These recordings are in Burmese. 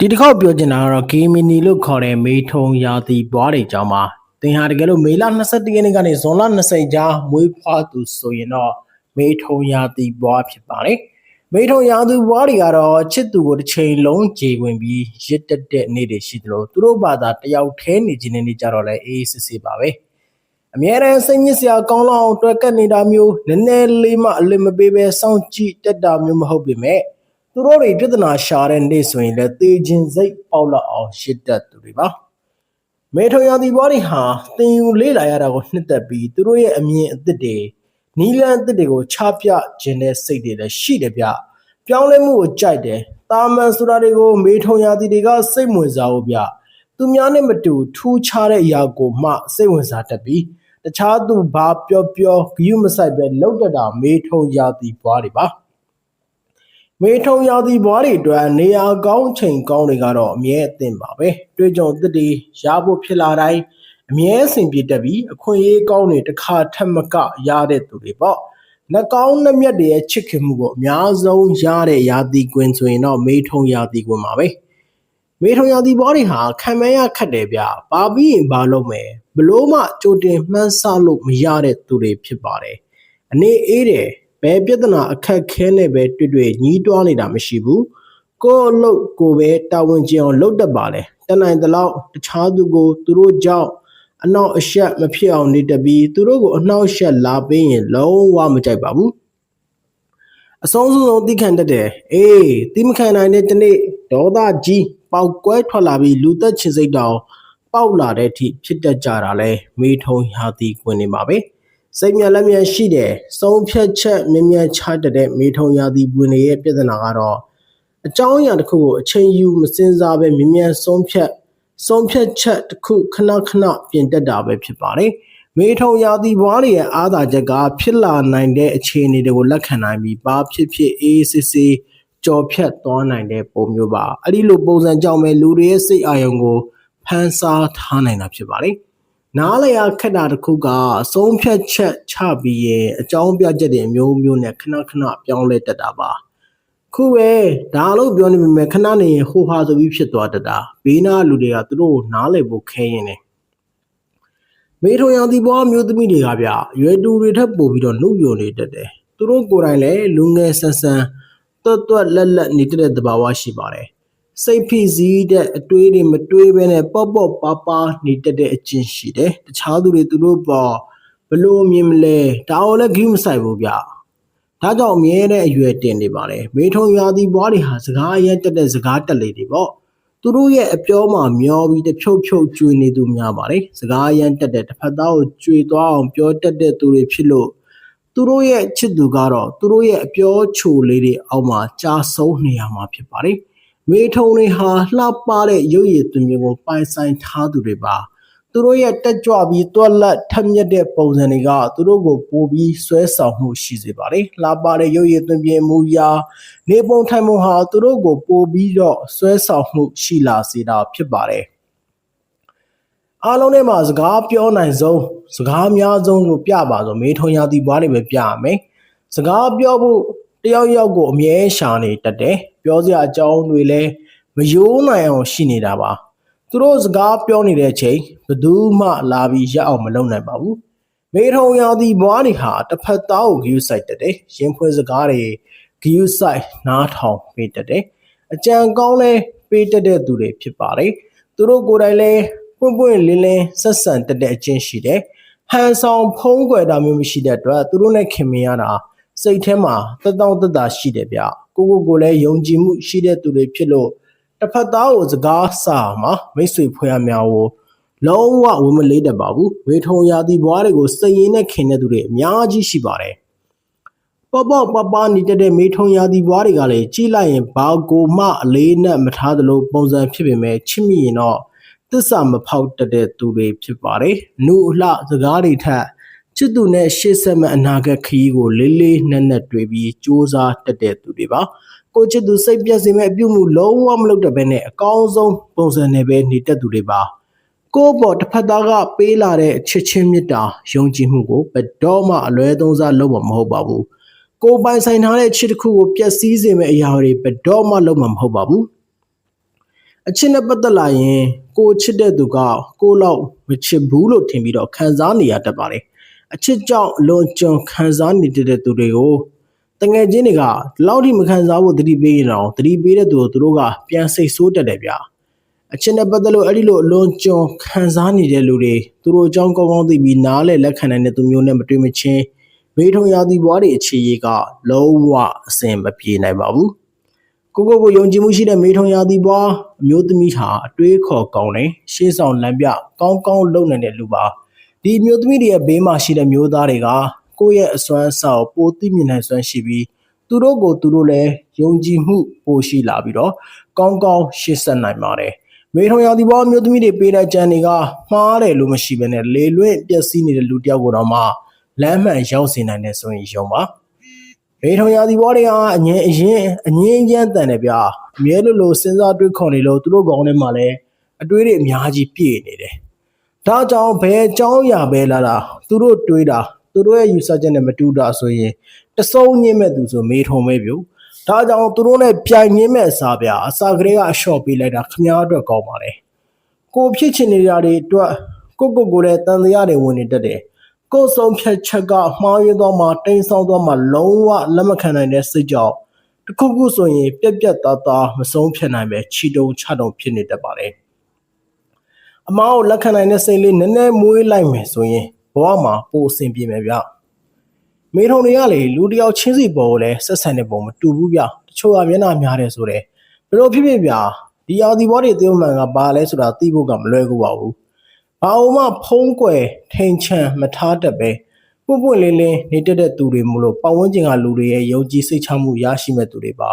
ဒီတစ်ခေါက်ပြောချင်တာကတော့ Game Mini လို့ခေါ်တဲ့မေထုံရာသီပွားတွေအကြောင်းပါသင်ဟာတကယ်လို့မေလ22ရက်နေ့ကနေဇွန်လ20ကြားမွေးဖွားသူဆိုရင်တော့မေထုံရာသီပွားဖြစ်ပါတယ်မေထုံရာသီပွားတွေကတော့ချစ်သူကိုတစ်ချိန်လုံးကြေဝင်ပြီးရစ်တက်တဲ့နေ့တွေရှိသလိုသူတို့ဘာသာတယောက်တည်းနေခြင်းနဲ့ကြတော့လဲအေးစစ်စစ်ပါပဲအမြဲတမ်းစိတ်ညစ်စရာကောင်းလောက်အတွက်ကပ်နေတာမျိုးနည်းနည်းလေးမှအလစ်မပေးပဲစောင့်ကြည့်တက်တာမျိုးမဟုတ်ပေမဲ့ သူတို့တွေပြဿနာရှာတဲ့နေ့ဆိုရင်လည်းသေခြင်းစိတ်ပေါက်လောက်အောင်ရှစ်တက်သူတွေပါမေထုံရာသီပွားတွေဟာသင်ယူလေးလာရတာကိုနှစ်သက်ပြီးသူတို့ရဲ့အမြင်အသစ်တွေနီလန်းအသစ်တွေကိုချပြခြင်းတဲ့စိတ်တွေလည်းရှိတယ်ဗျပြောင်းလဲမှုကိုကြိုက်တယ်တာမန်ဆိုတာတွေကိုမေထုံရာသီတွေကစိတ်ဝင်စားဖို့ဗျသူများနဲ့မတူထူးခြားတဲ့အရာကိုမှစိတ်ဝင်စားတတ်ပြီးတခြားသူဘာပြောပြောဂယုမဆိုင်ပဲလောက်တတာမေထုံရာသီပွားတွေပါ မေထုံရာသီဘွားတွေအတွက်နေရာကောင်းချိန်ကောင်းတွေကတော့အမြဲအသင့်ပါပဲတွေ့ကြုံသစ်တွေရဖို့ဖြစ်လာတိုင်းအမြဲအဆင်ပြေတတ်ပြီးအခွင့်အရေးကောင်းတွေတစ်ခါထက်မကရတဲ့သူတွေပေါ့နှကောင်းနှမျက်တွေရဲ့ချစ်ခင်မှုကိုအများဆုံးရတဲ့ရာသီကွင်းဆိုရင်တော့မေထုံရာသီကွင်းပါပဲမေထုံရာသီဘွားတွေဟာခံမရခတ်တယ်ဗျပါပြီးရင်ဘာလုပ်မယ်ဘလို့မှကြိုတင်မှန်းဆလို့မရတဲ့သူတွေဖြစ်ပါတယ်အနေအေးတယ် ဘယ်ပြဿနာအခက်ခဲနဲ့ပဲတွေ့တွေ့ညီးတွားနေတာမရှိဘူးကိုယ့်အလုပ်ကိုပဲတာဝန်ကျအောင်လုပ်တတ်ပါလေတနိုင်တလောက်တခြားသူကိုသူတို့ကြောင့်အနောက်အရှက်မဖြစ်အောင်နေတတ်ပြီးသူတို့ကိုအနောက်ရှက်လာပေးရင်လုံးဝမကြိုက်ပါဘူးအဆုံးစုံဆုံးသိခံတတ်တယ်အေးသိမခံနိုင်တဲ့တနေ့ဒေါသကြီးပေါက်ကွဲထွက်လာပြီးလူသက်ချင်စိတ်တောင်ပေါက်လာတဲ့အထိဖြစ်တတ်ကြတာလဲမေထုံရာသီကွင်းနေပါပဲ စိတ်မြလက်မြရှိတယ်စုံဖြတ်ချက်မြင်မြန်ချတတ်တဲ့မေထုံရာသီပွင်တွေရဲ့ပြဿနာကတော့အကြောင်းအရာတစ်ခုကိုအချိန်ယူမစင်စားပဲမြင်မြန်ဆုံးဖြတ်ဆုံးဖြတ်ချက်တစ်ခုခဏခဏပြင်တတ်တာပဲဖြစ်ပါတယ်မေထုံရာသီဘွားတွေရဲ့အားသာချက်ကဖြစ်လာနိုင်တဲ့အခြေအနေတွေကိုလက်ခံနိုင်ပြီးဘာဖြစ်ဖြစ်အေးစစ်စစ်ကြော်ဖြတ်သွားနိုင်တဲ့ပုံမျိုးပါအဲ့ဒီလိုပုံစံကြောင့်ပဲလူတွေရဲ့စိတ်အာရုံကိုဖန်ဆားထားနိုင်တာဖြစ်ပါတယ် နားလည်ရခက်တာတစ်ခုကအဆုံးဖြတ်ချက်ချပြီးရင်အကြောင်းပြချက်တွေအမျိုးမျိုးနဲ့ခဏခဏပြောင်းလဲတတ်တာပါခုပဲဒါလို့ပြောနေပေမဲ့ခဏနေရင်ဟိုဟာဆိုပြီးဖြစ်သွားတတ်တာဘေးနာလူတွေကသူတို့နားလည်ဖို့ခဲရင်နေမေထုံရောင်ဒီဘောမျိုးသမီးတွေကဗျရွယ်တူတွေထက်ပိုပြီးတော့နှုတ်ပြနေတတ်တယ်သူတို့ကိုယ်တိုင်လည်းလူငယ်ဆန်ဆန်တွတ်တွတ်လက်လက်နေတတ်တဲ့သဘာဝရှိပါတယ် စိတ်ဖိစီးတဲ့အတွေးတွေမတွေးဘဲနဲ့ပေါ့ပေါ့ပါပါနေတတ်တဲ့အကျင့်ရှိတယ်တခြားသူတွေသူတို့ပေါ်ဘလို့မြင်မလဲဒါအောင်လည်းဂိမ်းမဆိုင်ဘူးဗျဒါကြောင့်အမြဲတမ်းအရွယ်တင်နေပါတယ်မေထုံရွာသီဘွားတွေဟာစကားအရင်တက်တဲ့စကားတက်လေတွေပေါ့သူတို့ရဲ့အပြောမှာမျောပြီးတဖြုတ်ဖြုတ်ကျွေနေသူများပါတယ်စကားအရင်တက်တဲ့တစ်ဖက်သားကိုကျွေသွားအောင်ပြောတတ်တဲ့သူတွေဖြစ်လို့သူတို့ရဲ့ချစ်သူကတော့သူတို့ရဲ့အပြောချိုလေးတွေအောက်မှာကြာဆုံးနေရမှာဖြစ်ပါတယ် မေထုံတွေဟာလှပတဲ့ရုပ်ရည်သွင်မျိုးကိုပိုင်ဆိုင်ထားသူတွေပါသူတို့ရဲ့တက်ကြွပြီးတွက်လက်ထက်မြက်တဲ့ပုံစံတွေကသူတို့ကိုပိုပြီးဆွဲဆောင်မှုရှိစေပါတယ်လှပတဲ့ရုပ်ရည်သွင်ပြင်မူရာနေပုံထိုင်ပုံဟာသူတို့ကိုပိုပြီးတော့ဆွဲဆောင်မှုရှိလာစေတာဖြစ်ပါတယ်အားလုံးထဲမှာစကားပြောနိုင်ဆုံးစကားအများဆုံးလို့ပြပါဆိုမေထုံရာသီပွားတွေပဲပြရမယ်စကားပြောဖို့တယောက်ယောက်ကိုအမြဲရှာနေတတ်တယ် ပြောစရာအကြောင်းတွေလည်းမယိုးနိုင်အောင်ရှိနေတာပါသူတို့စကားပြောနေတဲ့အချိန်ဘယ်သူမှလာပြီးရအောင်မလုပ်နိုင်ပါဘူးမေထုံရာသီဘွားတွေဟာတစ်ဖက်သားကိုဂယုစိုက်တတ်တယ်ရင်ဖွင့်စကားတွေဂယုစိုက်နားထောင်ပေးတတ်တယ်အကြံကောင်းလဲပေးတတ်တဲ့သူတွေဖြစ်ပါတယ်သူတို့ကိုယ်တိုင်လဲပွင့်ပွင့်လင်းလင်းဆက်ဆံတတ်တဲ့အချင်းရှိတယ်ဟန်ဆောင်ဖုံးကွယ်တာမျိုးမရှိတဲ့အတွက်သူတို့နဲ့ခင်မင်ရတာစိတ်ထဲမှာတတောင့်တတရှိတယ်ဗျ ကိုကိုကိုလည်းယုံကြည်မှုရှိတဲ့သူတွေဖြစ်လို့တစ်ဖက်သားကိုစကားစာမှာမိတ်ဆွေဖွဲ့ရများကိုလုံးဝဝင်မလေးတတ်ပါဘူးဝေထုံရာသီဘွားတွေကိုစိတ်ရင်းနဲ့ခင်တဲ့သူတွေအများကြီးရှိပါတယ်ပေါ့ပေါ့ပပနေတဲ့မေထုံရာသီဘွားတွေကလည်းကြီးလိုက်ရင်ဘာကိုမှအလေးနဲ့မထားသလိုပုံစံဖြစ်ပေမဲ့ချစ်မိရင်တော့သစ္စာမဖောက်တတ်တဲ့သူတွေဖြစ်ပါတယ်။နုအလှစကားတွေထက် ချစ်သူနဲ့ရှေ့ဆက်မဲ့အနာဂတ်ခရီးကိုလေးလေးနက်နက်တွေ့ပြီးစူးစမ်းတတ်တဲ့သူတွေပါကိုချစ်သူစိတ်ပြည့်စေမဲ့အပြုမှုလုံးဝမလုပ်တတ်ဘဲနဲ့အကောင်းဆုံးပုံစံနဲ့ပဲနေတတ်သူတွေပါကိုယ့်ပေါ်တစ်ဖက်သားကပေးလာတဲ့ချစ်ချင်းမေတ္တာယုံကြည်မှုကိုဘယ်တော့မှအလွဲသုံးစားလုပ်မှာမဟုတ်ပါဘူးကိုပိုင်ဆိုင်ထားတဲ့ချစ်တစ်ခုကိုပျက်စီးစေမဲ့အရာတွေဘယ်တော့မှလုပ်မှာမဟုတ်ပါဘူးအချစ်နဲ့ပတ်သက်လာရင်ကိုချစ်တဲ့သူကကိုလောက်မချစ်ဘူးလို့ထင်ပြီးတော့ခံစားနေရတတ်ပါတယ် အချစ်ကြောင့်အလွန်ကျွံခံစားနေတဲ့သူတွေကိုတငယ်ချင်းတွေကဒီလောက်ထိမခံစားဖို့တတိပေးရင်တော့တတိပေးတဲ့သူကိုသူတို့ကပြန်စိတ်ဆိုးတတ်တယ်ဗျာအချစ်နဲ့ပတ်သက်လို့အဲ့ဒီလိုအလွန်ကျွံခံစားနေတဲ့လူတွေသူတို့အကြောင်းကောင်းကောင်းသိပြီးနားလဲလက်ခံနိုင်တဲ့သူမျိုးနဲ့မတွေ့မချင်းမေထုံရာသီဘွားတွေအခြေရေးကလုံးဝအစင်မပြေနိုင်ပါဘူးကိုကိုကိုယုံကြည်မှုရှိတဲ့မေထုံရာသီဘွားအမျိုးသမီးဟာအတွေးခေါ်ကောင်းတယ်ရှေးဆောင်လမ်းပြကောင်းကောင်းလုပ်နိုင်တဲ့လူပါ ဒီအမျိုးသမီးတွေရဲ့ဘေးမှာရှိတဲ့မျိုးသားတွေကကိုယ့်ရဲ့အစွမ်းအစကိုပိုသိမြင်နိုင်စွမ်းရှိပြီးသူတို့ကိုသူတို့လည်းယုံကြည်မှုပိုရှိလာပြီးတော့ကောင်းကောင်းရှေ့ဆက်နိုင်ပါတယ်မေထုံရာသီဘွားအမျိုးသမီးတွေပေးတဲ့ကြံတွေကမှားတယ်လို့မရှိဘဲနဲ့လေလွင့်ပျက်စီးနေတဲ့လူတစ်ယောက်ကိုတော့မှလမ်းမှန်ရောက်စေနိုင်တဲ့ဆိုရင်ယုံပါမေထုံရာသီဘွားတွေဟာအငင်းအရင်အငင်းရမ်းတန်တယ်ဗျာအမြဲလိုလိုစဉ်းစားတွေးခေါ်နေလို့သူတို့ကောင်းထဲမှာလည်းအတွေးတွေအများကြီးပြည့်နေတယ် ဒါကြောင့်ဘယ်အကြောင်းအရာပဲလာတာသူတို့တွေးတာသူတို့ရဲ့ယူဆချက်နဲ့မတူတာဆိုရင်တစုံညင်းမဲ့သူဆိုမေထုံပဲပြုဒါကြောင့်သူတို့နဲ့ပြိုင်ရင်းမဲ့အစားဗျာအစာကလေးကအလျှော့ပေးလိုက်တာခမားအတွက်ကောင်းပါလေကိုဖြစ်ချင်နေကြတဲ့အတွက်ကိုကိုကိုလည်းတန်တရားတွေဝင်နေတတ်တယ်ကိုယ်ဆုံးဖြတ်ချက်ကမှားရတော့မှတိမ်ဆောက်တော့မှလုံးဝလက်မခံနိုင်တဲ့စိတ်ကြောင့်တခုခုဆိုရင်ပြက်ပြက်သားသားမဆုံးဖြတ်နိုင်ပဲခြိတုံချတုံဖြစ်နေတတ်ပါလေ အမားကိုလက်ခံနိုင်တဲ့စိတ်လေးနည်းနည်းမွေးလိုက်မယ်ဆိုရင်ဘဝမှာပိုအဆင်ပြေမယ်ဗျမေထုံတွေကလေလူတယောက်ချင်းစီပေါ်ကိုလည်းဆက်ဆံတဲ့ပုံမတူဘူးဗျတချို့ကမျက်နှာများတယ်ဆိုတယ်ဘယ်လိုဖြစ်ဖြစ်ဗျဒီအာဒီဘောတွေသေုံမှန်ကဘာလဲဆိုတာသိဖို့ကမလွယ်ကူပါဘူးဘာအောင်မှဖုံးကွယ်ထိန်ချန်မထားတတ်ပဲပွပွင့်လင်းလင်းနေတတ်တဲ့သူတွေမို့လို့ပတ်ဝန်းကျင်ကလူတွေရဲ့ယုံကြည်စိတ်ချမှုရရှိမဲ့သူတွေပါ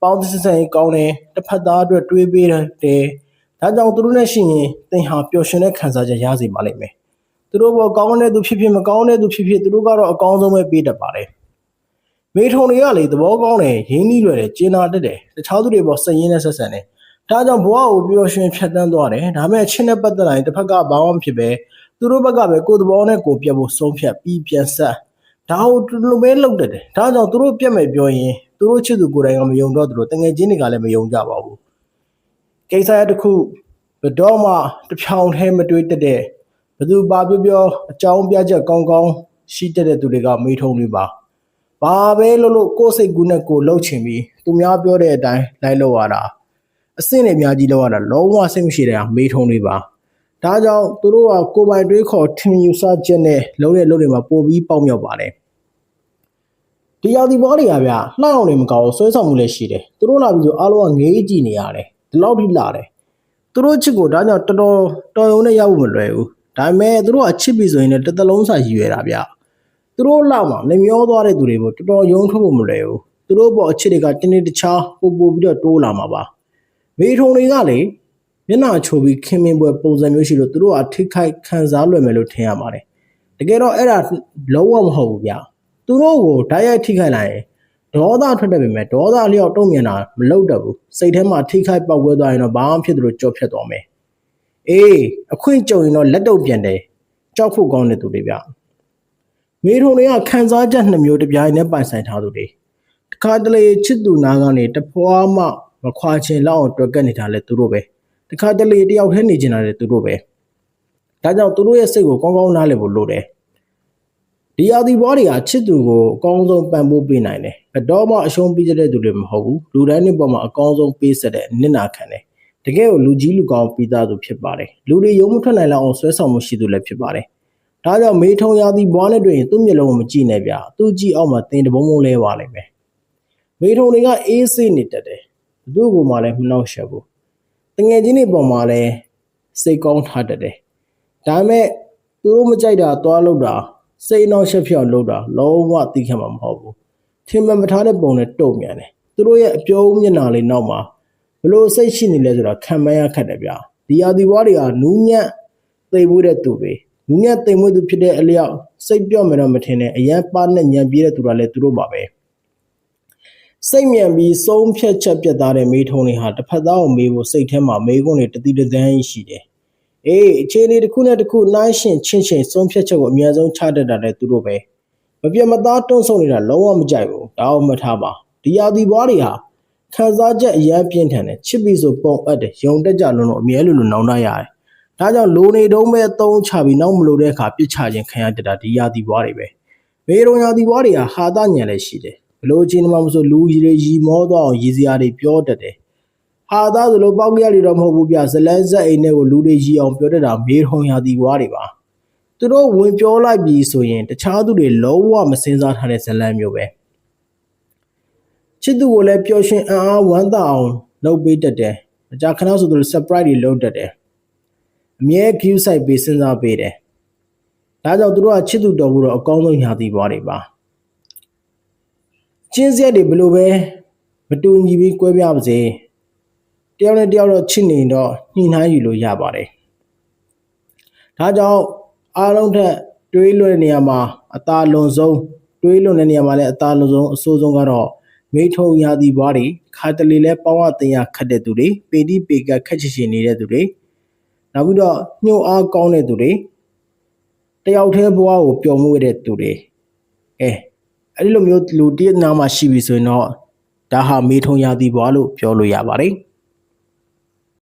ပေါင်းသစံကောင်းတယ်တစ်ဖက်သားအတွက်တွေးပေးတယ် ဒါကြောင့်သူတို့နဲ့ရှိရင်သင်ဟာပျော်ရွှင်တဲ့ခံစားချက်ရစေပါလိမ့်မယ်သူတို့ဘောကောင်းတဲ့သူဖြစ်ဖြစ်မကောင်းတဲ့သူဖြစ်ဖြစ်သူတို့ကတော့အကောင်းဆုံးပဲပေးတတ်ပါတယ်မေထုံတွေကလေသဘောကောင်းတယ်ရင်းနှီးလွယ်တယ်ကျင်းနာတတ်တယ်တခြားသူတွေပေါ်စိတ်ရင်းနဲ့ဆက်ဆံတယ်ဒါကြောင့်ဘဝကိုပျော်ရွှင်ဖြတ်တန်းသွားတယ်ဒါပေမဲ့ချင်းနဲ့ပတ်သက်လာရင်တစ်ဖက်ကဘာမှမဖြစ်ပဲသူတို့ဘက်ကပဲကိုယ်သဘောနဲ့ကိုယ်ပြတ်ဖို့ဆုံးဖြတ်ပြီးပြန်ဆက်ဒါကိုသူတို့ပဲလုပ်တတ်တယ်ဒါကြောင့်သူတို့ပြတ်မယ်ပြောရင်သူတို့ချစ်သူကိုယ်တိုင်ကမယုံတော့သူတို့တငယ်ချင်းတွေကလည်းမယုံကြပါဘူး ကိစ္စရတစ်ခုဘယ်တော့မှတစ်ဖြောင်ထဲမတွေးတတ်တဲ့ဘယ်သူပါပြောပြောအကြောင်းပြချက်ကောင်းကောင်းရှိတတ်တဲ့သူတွေကမေးထုံးတွေပါဘာပဲလို့လို့ကိုယ်စိတ်ကူးနဲ့ကိုယ်လှုပ်ချင်ပြီးသူများပြောတဲ့အတိုင်းလိုက်လို့ရတာအဆင့်တွေအများကြီးလောက်ရတာလုံးဝစိတ်မရှိတဲ့မေးထုံးတွေပါဒါကြောင့်သူတို့ကကိုယ်ပိုင်တွေးခေါ်ထင်ယူဆချက်နဲ့လုံးတဲ့လုံးတွေမှာပို့ပြီးပေါက်မြောက်ပါတယ်ဒီရောက်ဒီဘောတွေကဗျလှအောင်နေမကောင်းဆွဲဆောင်မှုလည်းရှိတယ်သူတို့လာပြီးဆိုအားလုံးကငေးကြည့်နေရတယ် ဒီလောက်ထိလာတယ်သူတို့ချစ်ကိုဒါကြောင့်တော်တော်တော်ရုံနဲ့ရောက်ဖို့မလွယ်ဘူးဒါပေမဲ့သူတို့ကချစ်ပြီဆိုရင်လည်းတစ်သလုံးစာရည်ရွယ်တာဗျသူတို့လောက်မှာနေမျောသွားတဲ့သူတွေကိုတော်တော်ယုံထုတ်ဖို့မလွယ်ဘူးသူတို့ပေါ်အချစ်တွေကတင်းတင်းတခြားပို့ပို့ပြီးတော့တိုးလာမှာပါမေထုံတွေကလေမျက်နှာချိုပြီးခင်မင်ပွဲပုံစံမျိုးရှိလို့သူတို့ကထိခိုက်ခံစားလွယ်မယ်လို့ထင်ရပါတယ်တကယ်တော့အဲ့ဒါလုံးဝမဟုတ်ဘူးဗျသူတို့ကိုဓာတ်ရိုက်ထိခိုက်လိုက်ရင် ဒေါသထွက်တယ်ပဲမဲ့ဒေါသလျောက်တုံ့ပြန်တာမလုပ်တတ်ဘူးစိတ်ထဲမှာထိခိုက်ပောက်ကွဲသွားရင်တော့ဘာမှဖြစ်သလိုကြော့ဖြတ်သွားမယ်အေးအခွင့်ကြုံရင်တော့လက်တုပ်ပြန်တယ်ကြောက်ဖို့ကောင်းတဲ့သူတွေဗျမေထုံတွေကခံစားချက်နှစ်မျိုးတစ်ပြိုင်နဲ့ပိုင်ဆိုင်ထားသူတွေတခါတလေချစ်သူနာကနေတဖွာမှမခွာချင်လောက်အောင်တွက်ကက်နေတာလဲသူတို့ပဲတခါတလေတယောက်တည်းနေချင်တာလဲသူတို့ပဲဒါကြောင့်သူတို့ရဲ့စိတ်ကိုကောင်းကောင်းနားလည်ဖို့လိုတယ်ဒီအာဒီဘွားတွေကချစ်သူကိုအကောင်းဆုံးပံ့ပိုးပေးနိုင်တယ် ဘယ်တော့မှအရှုံးပေးတဲ့သူတွေမဟုတ်ဘူးလူတိုင်းတွေပေါ်မှာအကောင်းဆုံးပေးဆက်တဲ့နစ်နာခံတယ်တကယ်ကိုလူကြီးလူကောင်းပြီးသားသူဖြစ်ပါတယ်လူတွေယုံမထွက်နိုင်လောက်အောင်ဆွဲဆောင်မှုရှိသူလည်းဖြစ်ပါတယ်ဒါကြောင့်မေထုံရာသီဘွားနဲ့တွေ့ရင်သူ့မျက်လုံးကိုမကြည့်နဲ့ဗျာသူ့ကြည့်အောက်မှာတင်တဘုံဘုံလဲပါလိမ့်မယ်မေထုံတွေကအေးဆေးနေတတ်တယ်ဘသူ့ကိုမှလည်းမနှောက်ယှက်ဘူးတငယ်ချင်းတွေပေါ်မှာလည်းစိတ်ကောင်းထားတတ်တယ်ဒါပေမဲ့သူတို့မကြိုက်တာသွားလို့တာစိတ်နှောက်ယှက်ဖြောက်လို့တာလုံးဝသိခံမှာမဟုတ်ဘူး ထင်မှန်မထားတဲ့ပုံနဲ့တုံ့ပြန်တယ်သူတို့ရဲ့အပြုံးမျက်နှာလေးနောက်မှာဘလို့စိတ်ရှိနေလဲဆိုတာခံမရခက်တယ်ဗျာဒီအာဒီဘွားတွေကနူးညံ့သိမ့်မှုတဲ့သူတွေနူးညံ့သိမ့်မှုသူဖြစ်တဲ့အလျောက်စိတ်ပြော့မယ်တော့မထင်နဲ့အရန်ပါနဲ့ညံပြေးတဲ့သူကလည်းသူတို့ပါပဲစိတ်မြန်ပြီးဆုံးဖြတ်ချက်ပြတ်သားတဲ့မေးထုံးတွေဟာတစ်ဖက်သားကိုမေးဖို့စိတ်ထဲမှာမေးခွန်းတွေတတိတသန်းရှိတယ်အေးအခြေအနေတစ်ခုနဲ့တစ်ခုနှိုင်းရှင်ချင်းချင်းဆုံးဖြတ်ချက်ကိုအများဆုံးချတတ်တာလည်းသူတို့ပဲ မပြတ်မသားတွန်းဆုံနေတာလုံးဝမကြိုက်ဘူးဒါအောင်မထားပါဒီယာဒီဘွားတွေဟာခံစားချက်အရန်ပြင်းထန်တယ်ချစ်ပြီးဆိုပုံအပ်တယ်ယုံတက်ကြလုံးလုံးအမြဲလိုလိုနောင်တရတယ်ဒါကြောင့်လိုနေတုံးပဲသုံးချပြီးနောက်မလိုတဲ့အခါပြစ်ချခြင်းခံရတတ်တာဒီရာသီဘွားတွေပဲမေရုံရာသီဘွားတွေကဟာတညံလည်းရှိတယ်ဘလို့အချင်းမှမဆိုလူကြီးတွေရီမောသွားအောင်ရည်စရာတွေပြောတတ်တယ်ဟာသားဆိုလို့ပေါက်ကြရတွေတော့မဟုတ်ဘူးပြဇလန်းဆက်အိမ်နဲ့ကိုလူတွေရီအောင်ပြောတတ်တာမေရုံရာသီဘွားတွေပါ သူတို့ဝင်ပြောလိုက်ပြီဆိုရင်တခြားသူတွေလုံးဝမစင်စားထားတဲ့ဇလန်းမျိုးပဲချစ်သူကိုလည်းပျော်ရွှင်အံ့အားဝမ်းသာအောင်လုပ်ပေးတတ်တယ်။အကြခဏဆိုသူ surprise တွေလုပ်တတ်တယ်။အမြဲ view site ပေးစဉ်းစားပေးတယ်။ဒါကြောင့်သူတို့ကချစ်သူတော်ဖို့တော့အကောင်းဆုံးညာသီပွားတွေပါ။ချင်းစက်တွေဘယ်လိုပဲမတူညီပြီးကွဲပြားပါစေ။တယောက်နဲ့တယောက်တော့ချစ်နေတော့ညှိနှိုင်းယူလို့ရပါတယ်။ဒါကြောင့် အားလုံးထက်တွေးလွတ်တဲ့နေရာမှာအသာလွန်ဆုံးတွေးလွတ်တဲ့နေရာမှာလည်းအသာလွန်ဆုံးအဆိုးဆုံးကတော့မိထုံရာသီဘွားတွေခါတလေလဲပေါင်းဝတင်ရခတ်တဲ့သူတွေပေတိပေကခက်ချစ်ချင်နေတဲ့သူတွေနောက်ပြီးတော့ညှို့အားကောင်းတဲ့သူတွေတယောက်တည်းဘွားကိုပျော်မှုတဲ့သူတွေအဲအဲ့ဒီလိုမျိုးလူတည့်နာမှာရှိပြီဆိုရင်တော့ဒါဟာမေထုံရာသီဘွားလို့ပြောလို့ရပါတယ်